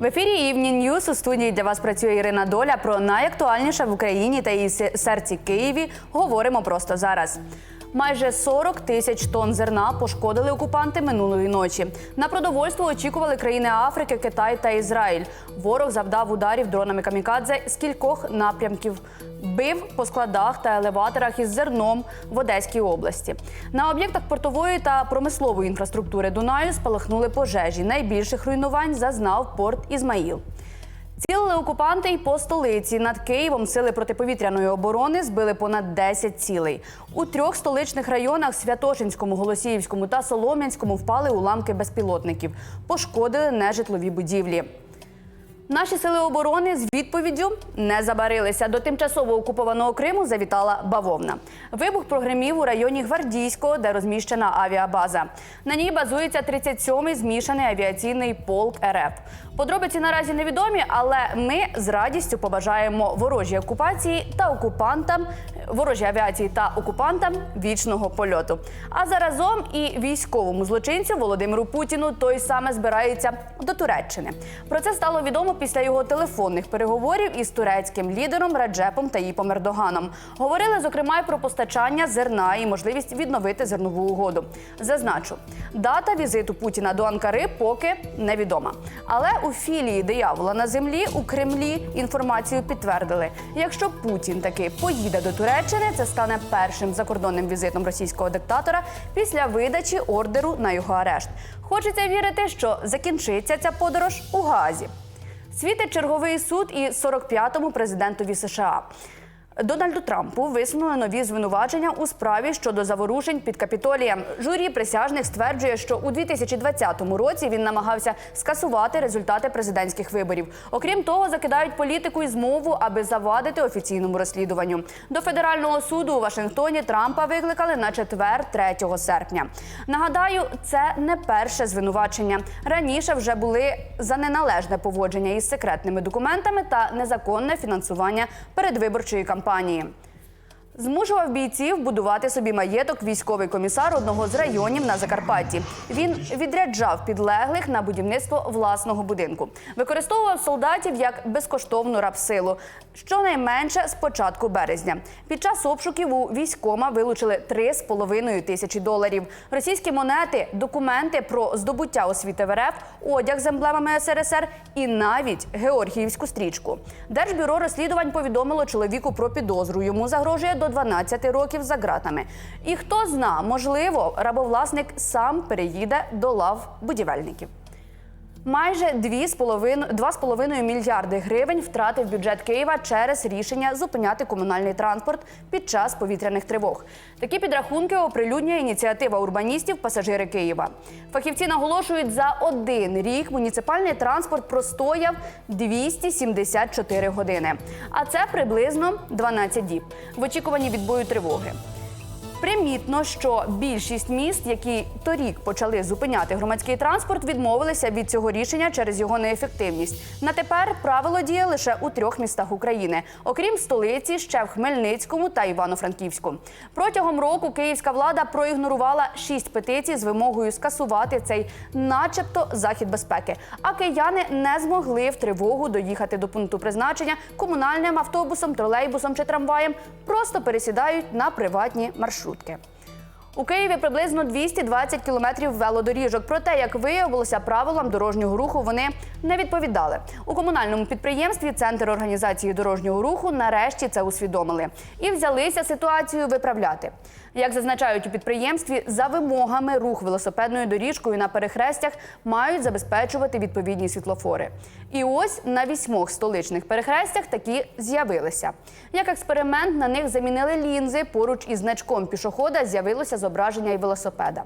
В ефірі Івні News у студії для вас працює Ірина Доля. Про найактуальніше в Україні та її серці Києві говоримо просто зараз. Майже 40 тисяч тонн зерна пошкодили окупанти минулої ночі. На продовольство очікували країни Африки, Китай та Ізраїль. Ворог завдав ударів дронами камікадзе з кількох напрямків. Бив по складах та елеваторах із зерном в Одеській області. На об'єктах портової та промислової інфраструктури Дунаю спалахнули пожежі. Найбільших руйнувань зазнав порт Ізмаїл. Цілили окупанти й по столиці. Над Києвом сили протиповітряної оборони збили понад 10 цілей. У трьох столичних районах Святошинському, Голосіївському та Солом'янському впали уламки безпілотників, пошкодили нежитлові будівлі. Наші сили оборони з відповіддю не забарилися. До тимчасово окупованого Криму завітала бавовна. Вибух прогремів у районі Гвардійського, де розміщена авіабаза. На ній базується 37-й змішаний авіаційний полк РФ. Подробиці наразі невідомі, але ми з радістю побажаємо ворожій окупації та окупантам, ворожій авіації та окупантам вічного польоту. А заразом і військовому злочинцю Володимиру Путіну той саме збирається до Туреччини. Про це стало відомо після його телефонних переговорів із турецьким лідером Раджепом Таїпом Ердоганом. Говорили зокрема й про постачання зерна і можливість відновити зернову угоду. Зазначу, дата візиту Путіна до Анкари поки невідома. Але у філії диявола на землі у Кремлі інформацію підтвердили. Якщо Путін таки поїде до Туреччини, це стане першим закордонним візитом російського диктатора після видачі ордеру на його арешт. Хочеться вірити, що закінчиться ця подорож у Газі. Світить черговий суд і 45-му президентові США. Дональду Трампу висунули нові звинувачення у справі щодо заворушень під Капітолієм. Журі присяжних стверджує, що у 2020 році він намагався скасувати результати президентських виборів. Окрім того, закидають політику і змову, аби завадити офіційному розслідуванню. До федерального суду у Вашингтоні Трампа викликали на четвер 3 серпня. Нагадаю, це не перше звинувачення. Раніше вже були за неналежне поводження із секретними документами та незаконне фінансування передвиборчої кампанії компанії. Змушував бійців будувати собі маєток військовий комісар одного з районів на Закарпатті. Він відряджав підлеглих на будівництво власного будинку, використовував солдатів як безкоштовну рабсилу. Щонайменше з початку березня. Під час обшуків у військома вилучили 3,5 тисячі доларів. Російські монети, документи про здобуття освіти в РФ, одяг з емблемами СРСР і навіть Георгіївську стрічку. Держбюро розслідувань повідомило чоловіку про підозру. Йому загрожує до 12 років за ґратами. І хто зна, можливо, рабовласник сам переїде до лав будівельників. Майже 2,5 2,5 мільярди гривень втратив бюджет Києва через рішення зупиняти комунальний транспорт під час повітряних тривог. Такі підрахунки оприлюднює ініціатива урбаністів Пасажири Києва. Фахівці наголошують, за один рік муніципальний транспорт простояв 274 години. А це приблизно 12 діб в очікуванні відбою тривоги. Примітно, що більшість міст, які торік почали зупиняти громадський транспорт, відмовилися від цього рішення через його неефективність. На тепер правило діє лише у трьох містах України, окрім столиці, ще в Хмельницькому та Івано-Франківську. Протягом року київська влада проігнорувала шість петицій з вимогою скасувати цей, начебто, захід безпеки. А кияни не змогли в тривогу доїхати до пункту призначення комунальним автобусом, тролейбусом чи трамваєм, просто пересідають на приватні маршрутки. У Києві приблизно 220 кілометрів велодоріжок. Проте, як виявилося, правилам дорожнього руху вони не відповідали. У комунальному підприємстві Центр організації дорожнього руху нарешті це усвідомили і взялися ситуацію виправляти. Як зазначають у підприємстві, за вимогами рух велосипедною доріжкою на перехрестях мають забезпечувати відповідні світлофори. І ось на вісьмох столичних перехрестях такі з'явилися. Як експеримент на них замінили лінзи. Поруч із значком пішохода з'явилося зображення і велосипеда.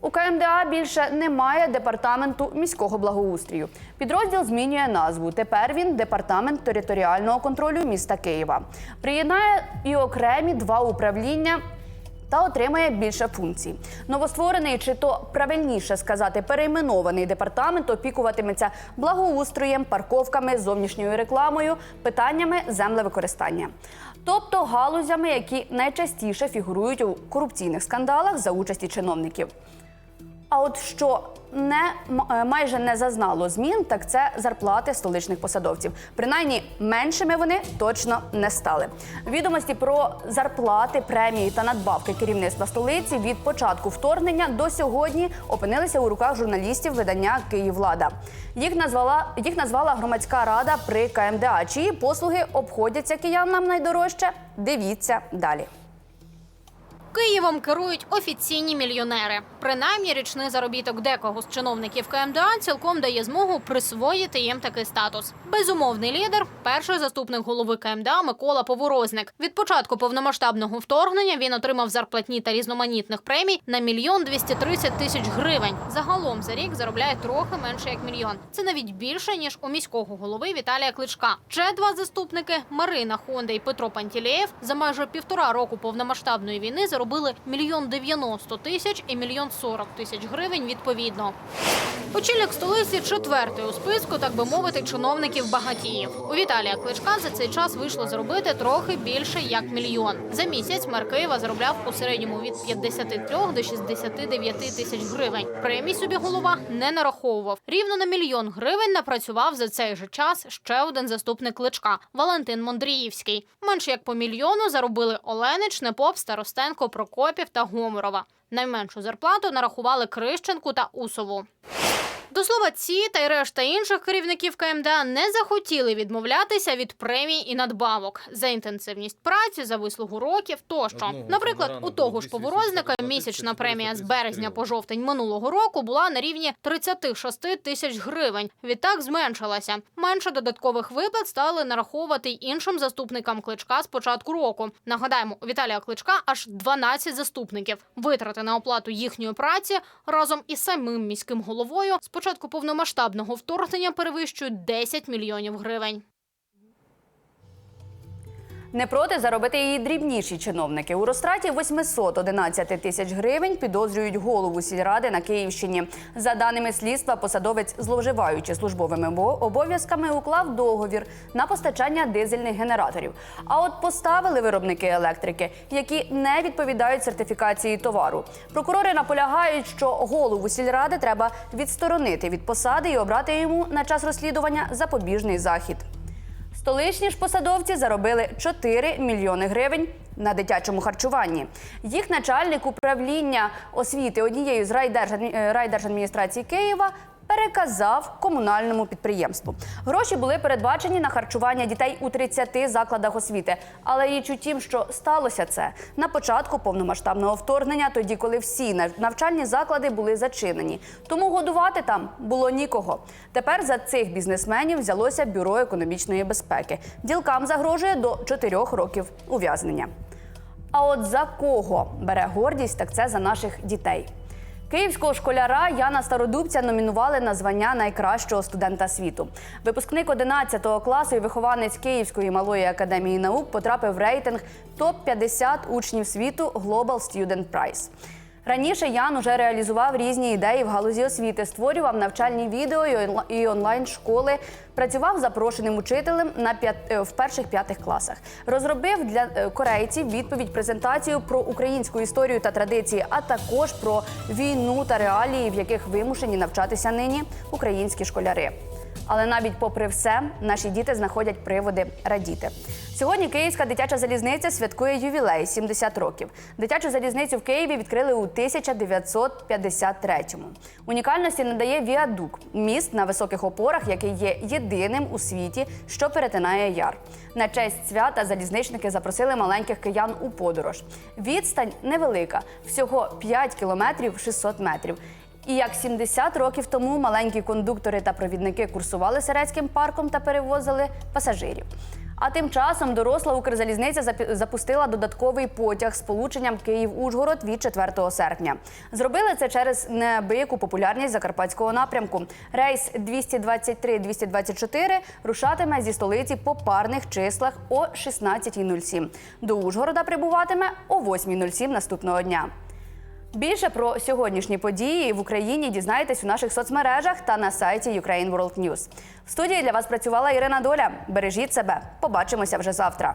У КМДА більше немає департаменту міського благоустрію. Підрозділ змінює назву. Тепер він департамент територіального контролю міста Києва. Приєднає і окремі два управління. Та отримає більше функцій. Новостворений, чи то правильніше сказати, перейменований департамент опікуватиметься благоустроєм, парковками, зовнішньою рекламою, питаннями землевикористання, тобто галузями, які найчастіше фігурують у корупційних скандалах за участі чиновників. А от що не е, майже не зазнало змін, так це зарплати столичних посадовців. Принаймні меншими вони точно не стали. Відомості про зарплати, премії та надбавки керівництва столиці від початку вторгнення до сьогодні опинилися у руках журналістів видання Київлада. Їх назвала їх назвала громадська рада при КМДА. Чиї послуги обходяться киянам найдорожче? Дивіться далі. Києвом керують офіційні мільйонери. Принаймні, річний заробіток декого з чиновників КМДА цілком дає змогу присвоїти їм такий статус. Безумовний лідер, перший заступник голови КМДА Микола Поворозник. Від початку повномасштабного вторгнення він отримав зарплатні та різноманітних премій на мільйон 230 тисяч гривень. Загалом за рік заробляє трохи менше як мільйон. Це навіть більше ніж у міського голови Віталія Кличка. Ще два заступники Марина Хонда і Петро Пантілєєв за майже півтора року повномасштабної війни заробили мільйон дев'яносто тисяч і мільйон сорок тисяч гривень відповідно. Очільник столиці четвертий у списку, так би мовити, чиновників багатіїв. У Віталія Кличка за цей час вийшло заробити трохи більше як мільйон. За місяць мер Києва заробляв у середньому від 53 до 69 тисяч гривень. Премій собі голова не нараховував. Рівно на мільйон гривень напрацював за цей же час ще один заступник Кличка Валентин Мондріївський. Менше як по мільйону заробили Оленич, Непоп, Старостенко, Прокопів та Гоморова. Найменшу зарплату нарахували Крищенку та Усову. До слова, ці та й решта інших керівників КМДА не захотіли відмовлятися від премій і надбавок за інтенсивність праці, за вислугу років тощо. Наприклад, у того ж поворозника місячна премія з березня по жовтень минулого року була на рівні 36 тисяч гривень. Відтак зменшилася. Менше додаткових виплат стали нараховувати й іншим заступникам кличка з початку року. Нагадаємо, у Віталія Кличка аж 12 заступників. Витрати на оплату їхньої праці разом із самим міським головою з початку повномасштабного вторгнення перевищують 10 мільйонів гривень. Не проти заробити її дрібніші чиновники. У розтраті 811 тисяч гривень підозрюють голову сільради на Київщині. За даними слідства, посадовець, зловживаючи службовими обов'язками, уклав договір на постачання дизельних генераторів. А от поставили виробники електрики, які не відповідають сертифікації товару. Прокурори наполягають, що голову сільради треба відсторонити від посади і обрати йому на час розслідування запобіжний захід. Столичні ж посадовці заробили 4 мільйони гривень на дитячому харчуванні. Їх начальник управління освіти однієї з е, райдержадміністрації Києва переказав комунальному підприємству. Гроші були передбачені на харчування дітей у 30 закладах освіти. Але річ у тім, що сталося це на початку повномасштабного вторгнення, тоді коли всі навчальні заклади були зачинені. Тому годувати там було нікого. Тепер за цих бізнесменів взялося бюро економічної безпеки. Ділкам загрожує до 4 років ув'язнення. А от за кого бере гордість, так це за наших дітей. Київського школяра Яна Стародубця номінували на звання найкращого студента світу. Випускник 11 класу і вихованець Київської малої академії наук потрапив в рейтинг топ-50 учнів світу Global Student Prize. Раніше Ян уже реалізував різні ідеї в галузі освіти, створював навчальні відео і онлайн-школи, працював запрошеним учителем на п'ят- е, в перших п'ятих класах. Розробив для е, корейців відповідь презентацію про українську історію та традиції, а також про війну та реалії, в яких вимушені навчатися нині українські школяри. Але навіть попри все, наші діти знаходять приводи радіти. Сьогодні Київська дитяча залізниця святкує ювілей 70 років. Дитячу залізницю в Києві відкрили у 1953-му. Унікальності надає віадук міст на високих опорах, який є єдиним у світі, що перетинає яр. На честь свята залізничники запросили маленьких киян у подорож. Відстань невелика, всього 5 кілометрів 600 метрів. І як 70 років тому маленькі кондуктори та провідники курсували Серецьким парком та перевозили пасажирів. А тим часом доросла Укрзалізниця запустила додатковий потяг з полученням Київ-Ужгород від 4 серпня. Зробили це через неабияку популярність закарпатського напрямку. Рейс 223-224 рушатиме зі столиці по парних числах о 16.07. До Ужгорода прибуватиме о 8.07 наступного дня. Більше про сьогоднішні події в Україні дізнаєтесь у наших соцмережах та на сайті Ukraine World News. В студії для вас працювала Ірина Доля. Бережіть себе. Побачимося вже завтра.